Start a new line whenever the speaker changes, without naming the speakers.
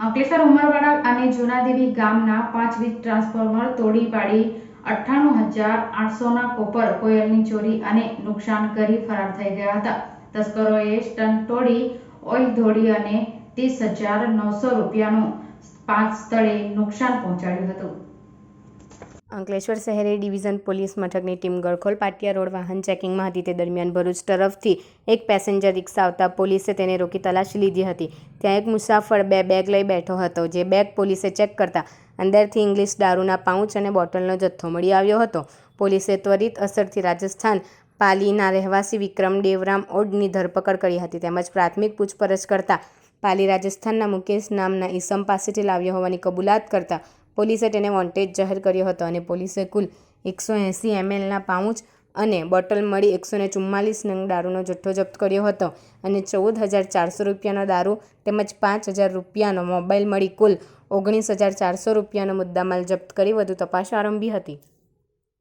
અંકલેશ્વર ઉમરવાડા અને જૂનાદેવી ગામના પાંચ વીજ ટ્રાન્સફોર્મર તોડી પાડી અઠ્ઠાણું હજાર આઠસોના કોપર, કોયલની ચોરી અને નુકસાન કરી ફરાર થઈ ગયા હતા. તસ્કરોએ સ્ટન તોડી, ઓઇલ ધોડી અને ત્રીસ હજાર નવસો રૂપિયાનું પાંચ સ્થળે નુકસાન પહોંચાડ્યું હતું.
અંકલેશ્વર શહેરી ડિવિઝન પોલીસ મથકની ટીમ ગળખોલ પાટિયા રોડ વાહન ચેકિંગમાં હતી. તે દરમિયાન ભરૂચ તરફથી એક પેસેન્જર રિક્ષા આવતા પોલીસે તેને રોકી તલાશી લીધી હતી. ત્યાં એક મુસાફર બે બેગ લઈ બેઠો હતો. જે બેગ પોલીસે ચેક કરતા અંદરથી ઇંગ્લિશ દારૂના પાઉચ અને બોટલનો જથ્થો મળી આવ્યો હતો. પોલીસે ત્વરિત અસરથી રાજસ્થાન પાલીના રહેવાસી વિક્રમ દેવરામ ઓડની ધરપકડ કરી હતી તેમજ પ્રાથમિક પૂછપરછ કરતા પાલી રાજસ્થાનના મુકેશ નામના ઈસમ પાસેથી લાવ્યો હોવાની કબૂલાત કરતા પોલીસે તેને વોન્ટેજ જાહેર કર્યો હતો અને પોલીસે કુલ એકસો એંસી એમએલના પાઉચ અને બોટલ મળી એકસો ને ચુમ્માલીસ નંગ દારૂનો જથ્થો જપ્ત કર્યો હતો અને ચૌદ હજાર ચારસો રૂપિયાનો દારૂ તેમજ પાંચ હજાર રૂપિયાનો મોબાઈલ મળી કુલ ઓગણીસ હજાર ચારસો રૂપિયાનો મુદ્દામાલ જપ્ત કરી વધુ તપાસ આરંભી હતી.